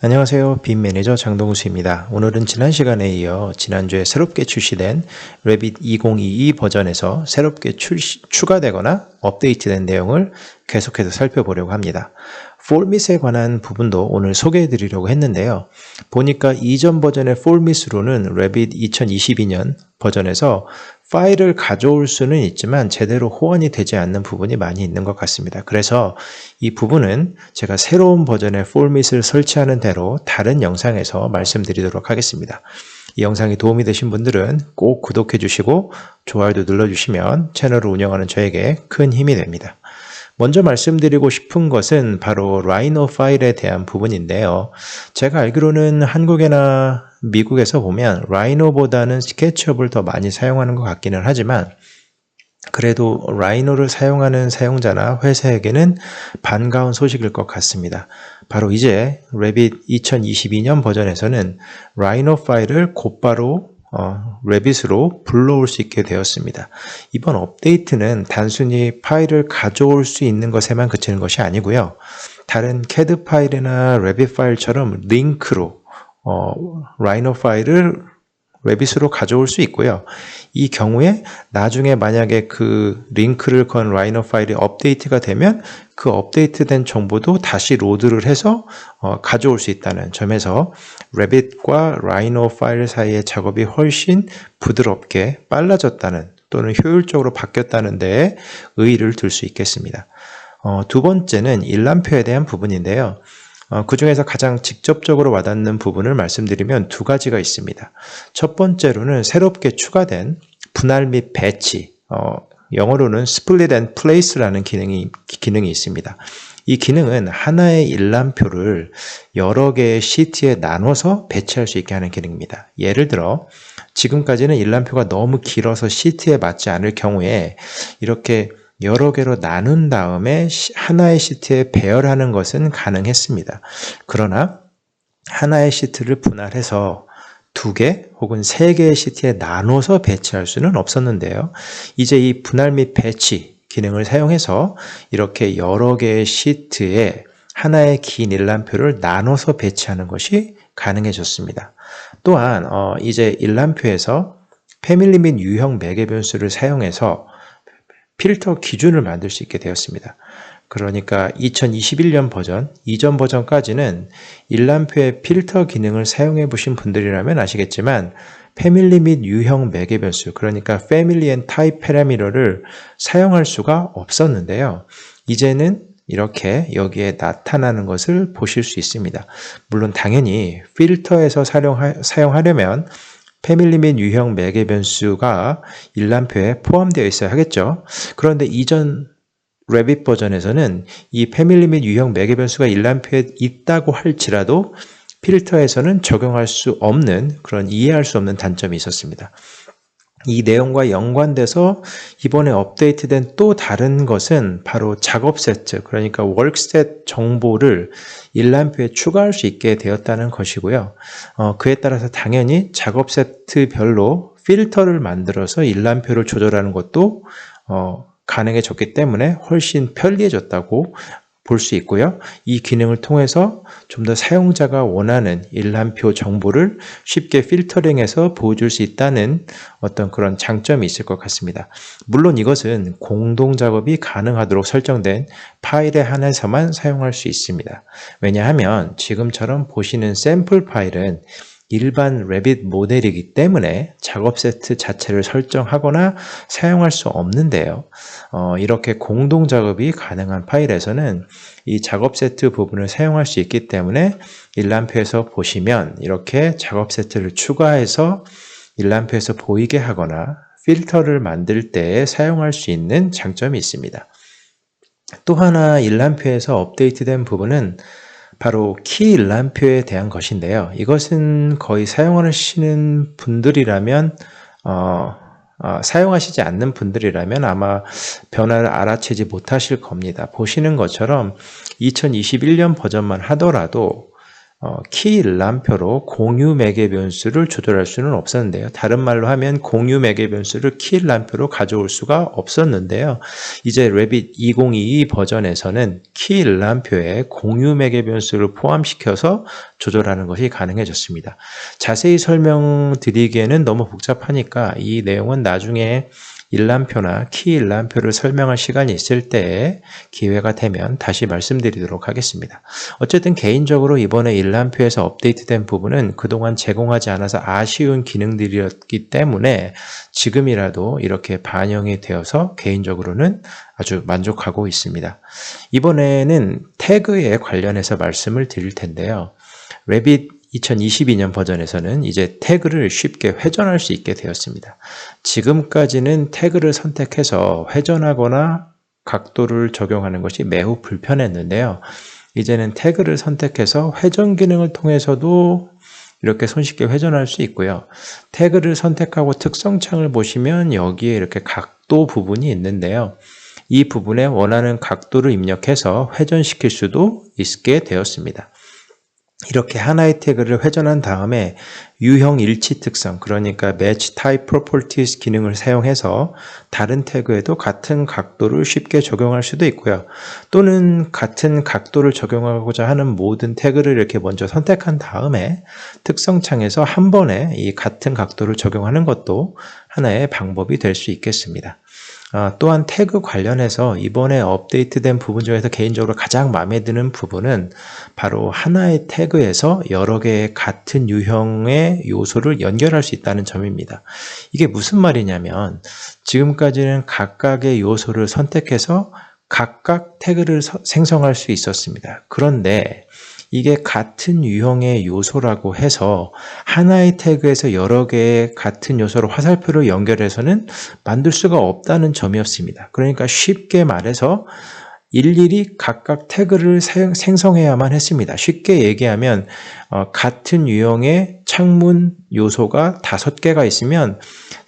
안녕하세요. 빔 매니저 장동수입니다. 오늘은 지난 시간에 이어 지난주에 새롭게 출시된 레빗 2022 버전에서 새롭게 출시, 추가되거나 업데이트된 내용을 계속해서 살펴보려고 합니다. 폴밋에 관한 부분도 오늘 소개해 드리려고 했는데요. 보니까 이전 버전의 폴밋으로는 레빗 2022년 버전에서 파일을 가져올 수는 있지만 제대로 호환이 되지 않는 부분이 많이 있는 것 같습니다. 그래서 이 부분은 제가 새로운 버전의 폴밋을 설치하는 대로 다른 영상에서 말씀드리도록 하겠습니다. 이 영상이 도움이 되신 분들은 꼭 구독해 주시고 좋아요도 눌러 주시면 채널을 운영하는 저에게 큰 힘이 됩니다. 먼저 말씀드리고 싶은 것은 바로 라이노 파일에 대한 부분인데요. 제가 알기로는 한국이나 미국에서 보면 라이노보다는 스케치업을 더 많이 사용하는 것 같기는 하지만 그래도 라이노를 사용하는 사용자나 회사에게는 반가운 소식일 것 같습니다. 바로 이제 레빗 2022년 버전에서는 라이노 파일을 곧바로 어, 레빗으로 불러올 수 있게 되었습니다. 이번 업데이트는 단순히 파일을 가져올 수 있는 것에만 그치는 것이 아니고요. 다른 캐드 파일이나 레빗 파일처럼 링크로 어, 라이노 파일을 레빗으로 가져올 수 있고요. 이 경우에 나중에 만약에 그 링크를 건 라이너 파일이 업데이트가 되면 그 업데이트된 정보도 다시 로드를 해서 어, 가져올 수 있다는 점에서 레빗과 라이노 파일 사이의 작업이 훨씬 부드럽게 빨라졌다는 또는 효율적으로 바뀌었다는 데에 의의를 둘 수 있겠습니다. 어, 두 번째는 일람표에 대한 부분인데요. 어, 그 중에서 가장 직접적으로 와닿는 부분을 말씀드리면 두 가지가 있습니다. 첫 번째로는 새롭게 추가된 분할 및 배치, 어, 영어로는 split and place라는 기능이, 기능이 있습니다. 이 기능은 하나의 일람표를 여러 개의 시트에 나눠서 배치할 수 있게 하는 기능입니다. 예를 들어, 지금까지는 일람표가 너무 길어서 시트에 맞지 않을 경우에 이렇게 여러 개로 나눈 다음에 하나의 시트에 배열하는 것은 가능했습니다. 그러나 하나의 시트를 분할해서 두 개 혹은 세 개의 시트에 나눠서 배치할 수는 없었는데요. 이제 이 분할 및 배치 기능을 사용해서 이렇게 여러 개의 시트에 하나의 긴 일람표를 나눠서 배치하는 것이 가능해졌습니다. 또한 어, 이제 일람표에서 패밀리 및 유형 매개 변수를 사용해서 필터 기준을 만들 수 있게 되었습니다. 그러니까 2021년 버전, 이전 버전까지는 일람표의 필터 기능을 사용해 보신 분들이라면 아시겠지만 패밀리 및 유형 매개 변수, 그러니까 패밀리 앤 타입 패라미터를 사용할 수가 없었는데요. 이제는 이렇게 여기에 나타나는 것을 보실 수 있습니다. 물론 당연히 필터에서 사용하, 사용하려면 패밀리 및 유형 매개 변수가 일람표에 포함되어 있어야 하겠죠. 그런데 이전 레빗 버전에서는 이 패밀리 및 유형 매개 변수가 일람표에 있다고 할지라도 필터에서는 적용할 수 없는 그런 이해할 수 없는 단점이 있었습니다. 이 내용과 연관돼서 이번에 업데이트된 또 다른 것은 바로 작업 세트, 그러니까 월크셋 정보를 일람표에 추가할 수 있게 되었다는 것이고요. 어, 그에 따라서 당연히 작업 세트별로 필터를 만들어서 일람표를 조절하는 것도 어, 가능해졌기 때문에 훨씬 편리해졌다고 볼 수 있고요. 이 기능을 통해서 좀 더 사용자가 원하는 일람표 정보를 쉽게 필터링해서 보여줄 수 있다는 어떤 그런 장점이 있을 것 같습니다. 물론 이것은 공동 작업이 가능하도록 설정된 파일에 한해서만 사용할 수 있습니다. 왜냐하면 지금처럼 보시는 샘플 파일은 일반 레빗 모델이기 때문에 작업 세트 자체를 설정하거나 사용할 수 없는데요. 어, 이렇게 공동 작업이 가능한 파일에서는 이 작업 세트 부분을 사용할 수 있기 때문에 일람표에서 보시면 이렇게 작업 세트를 추가해서 일람표에서 보이게 하거나 필터를 만들 때 사용할 수 있는 장점이 있습니다. 또 하나 일람표에서 업데이트된 부분은 바로 키 일람표에 대한 것인데요. 이것은 거의 사용하시는 분들이라면 어, 어, 사용하시지 않는 분들이라면 아마 변화를 알아채지 못하실 겁니다. 보시는 것처럼 2021년 버전만 하더라도 어, 키 일람표로 공유 매개 변수를 조절할 수는 없었는데요. 다른 말로 하면 공유 매개 변수를 키 일람표로 가져올 수가 없었는데요. 이제 레빗 2022 버전에서는 키 일람표에 공유 매개 변수를 포함시켜서 조절하는 것이 가능해졌습니다. 자세히 설명드리기에는 너무 복잡하니까 이 내용은 나중에 일람표나 키 일람표를 설명할 시간이 있을 때 기회가 되면 다시 말씀드리도록 하겠습니다. 어쨌든 개인적으로 이번에 일람표에서 업데이트된 부분은 그동안 제공하지 않아서 아쉬운 기능들이었기 때문에 지금이라도 이렇게 반영이 되어서 개인적으로는 아주 만족하고 있습니다. 이번에는 태그에 관련해서 말씀을 드릴 텐데요. 레빗 2022년 버전에서는 이제 태그를 쉽게 회전할 수 있게 되었습니다. 지금까지는 태그를 선택해서 회전하거나 각도를 적용하는 것이 매우 불편했는데요. 이제는 태그를 선택해서 회전 기능을 통해서도 이렇게 손쉽게 회전할 수 있고요. 태그를 선택하고 특성창을 보시면 여기에 이렇게 각도 부분이 있는데요. 이 부분에 원하는 각도를 입력해서 회전시킬 수도 있게 되었습니다. 이렇게 하나의 태그를 회전한 다음에 유형 일치 특성, 그러니까 match type properties 기능을 사용해서 다른 태그에도 같은 각도를 쉽게 적용할 수도 있고요. 또는 같은 각도를 적용하고자 하는 모든 태그를 이렇게 먼저 선택한 다음에 특성 창에서 한 번에 이 같은 각도를 적용하는 것도 하나의 방법이 될 수 있겠습니다. 아, 또한 태그 관련해서 이번에 업데이트된 부분 중에서 개인적으로 가장 마음에 드는 부분은 바로 하나의 태그에서 여러 개의 같은 유형의 요소를 연결할 수 있다는 점입니다. 이게 무슨 말이냐면 지금까지는 각각의 요소를 선택해서 각각 태그를 생성할 수 있었습니다. 그런데 이게 같은 유형의 요소라고 해서 하나의 태그에서 여러 개의 같은 요소로 화살표를 연결해서는 만들 수가 없다는 점이었습니다. 그러니까 쉽게 말해서 일일이 각각 태그를 생성해야만 했습니다. 쉽게 얘기하면 어, 같은 유형의 창문 요소가 다섯 개가 있으면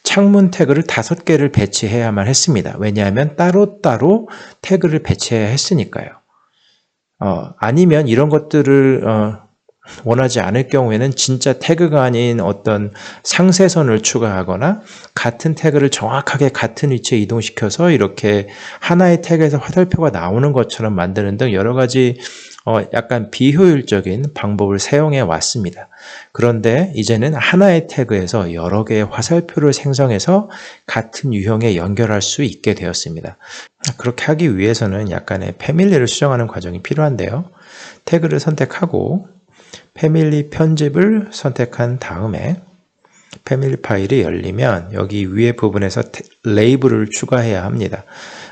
창문 태그를 다섯 개를 배치해야만 했습니다. 왜냐하면 따로따로 태그를 배치해야 했으니까요. 어, 아니면 이런 것들을 어, 원하지 않을 경우에는 진짜 태그가 아닌 어떤 상세선을 추가하거나 같은 태그를 정확하게 같은 위치에 이동시켜서 이렇게 하나의 태그에서 화살표가 나오는 것처럼 만드는 등 여러 가지 어, 약간 비효율적인 방법을 사용해 왔습니다. 그런데 이제는 하나의 태그에서 여러 개의 화살표를 생성해서 같은 유형에 연결할 수 있게 되었습니다. 그렇게 하기 위해서는 약간의 패밀리를 수정하는 과정이 필요한데요. 태그를 선택하고 패밀리 편집을 선택한 다음에 패밀리 파일이 열리면 여기 위에 부분에서 레이블을 추가해야 합니다.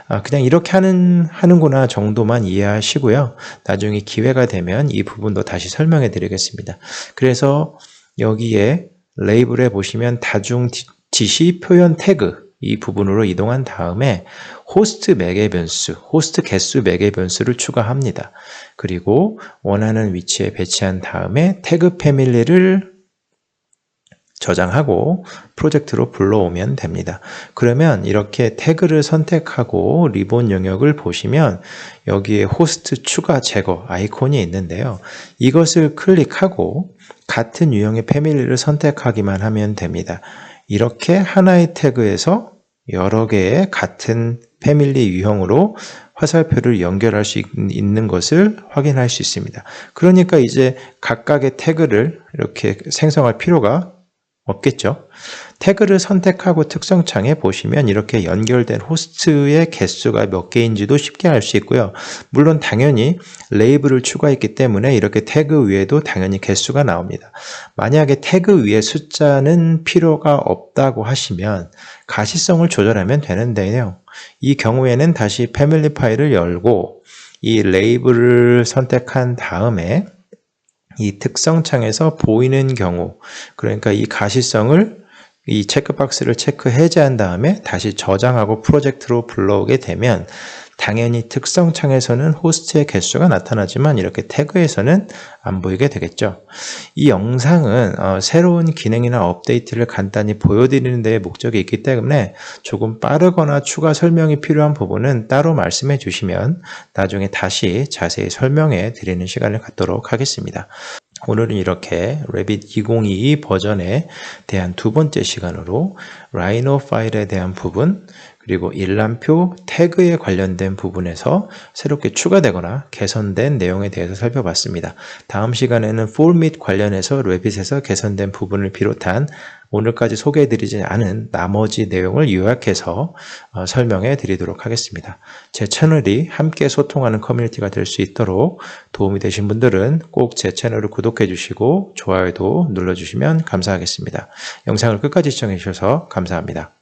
아, 그냥 이렇게 하는, 하는구나 정도만 이해하시고요. 나중에 기회가 되면 이 부분도 다시 설명해 드리겠습니다. 그래서 여기에 레이블에 보시면 다중 지시 표현 태그 이 부분으로 이동한 다음에 호스트 매개 변수, 호스트 개수 매개 변수를 추가합니다. 그리고 원하는 위치에 배치한 다음에 태그 패밀리를 저장하고 프로젝트로 불러오면 됩니다. 그러면 이렇게 태그를 선택하고 리본 영역을 보시면 여기에 호스트 추가 제거 아이콘이 있는데요. 이것을 클릭하고 같은 유형의 패밀리를 선택하기만 하면 됩니다. 이렇게 하나의 태그에서 여러 개의 같은 패밀리 유형으로 화살표를 연결할 수 있는 것을 확인할 수 있습니다. 그러니까 이제 각각의 태그를 이렇게 생성할 필요가 없겠죠. 태그를 선택하고 특성창에 보시면 이렇게 연결된 호스트의 개수가 몇 개인지도 쉽게 알 수 있고요. 물론 당연히 레이블을 추가했기 때문에 이렇게 태그 위에도 당연히 개수가 나옵니다. 만약에 태그 위에 숫자는 필요가 없다고 하시면 가시성을 조절하면 되는데요. 이 경우에는 다시 패밀리 파일을 열고 이 레이블을 선택한 다음에 이 특성창에서 보이는 경우, 그러니까 이 가시성을 이 체크박스를 체크 해제한 다음에 다시 저장하고 프로젝트로 불러오게 되면 당연히 특성 창에서는 호스트의 개수가 나타나지만 이렇게 태그에서는 안 보이게 되겠죠. 이 영상은 어, 새로운 기능이나 업데이트를 간단히 보여드리는 데 목적이 있기 때문에 조금 빠르거나 추가 설명이 필요한 부분은 따로 말씀해 주시면 나중에 다시 자세히 설명해 드리는 시간을 갖도록 하겠습니다. 오늘은 이렇게 Rabbit 2022 버전에 대한 두 번째 시간으로 라이노 파일에 대한 부분 그리고 일람표 태그에 관련된 부분에서 새롭게 추가되거나 개선된 내용에 대해서 살펴봤습니다. 다음 시간에는 format 관련해서 레빗에서 개선된 부분을 비롯한 오늘까지 소개해드리지 않은 나머지 내용을 요약해서 어, 설명해 드리도록 하겠습니다. 제 채널이 함께 소통하는 커뮤니티가 될 수 있도록 도움이 되신 분들은 꼭 제 채널을 구독해 주시고 좋아요도 눌러주시면 감사하겠습니다. 영상을 끝까지 시청해 주셔서 감사합니다.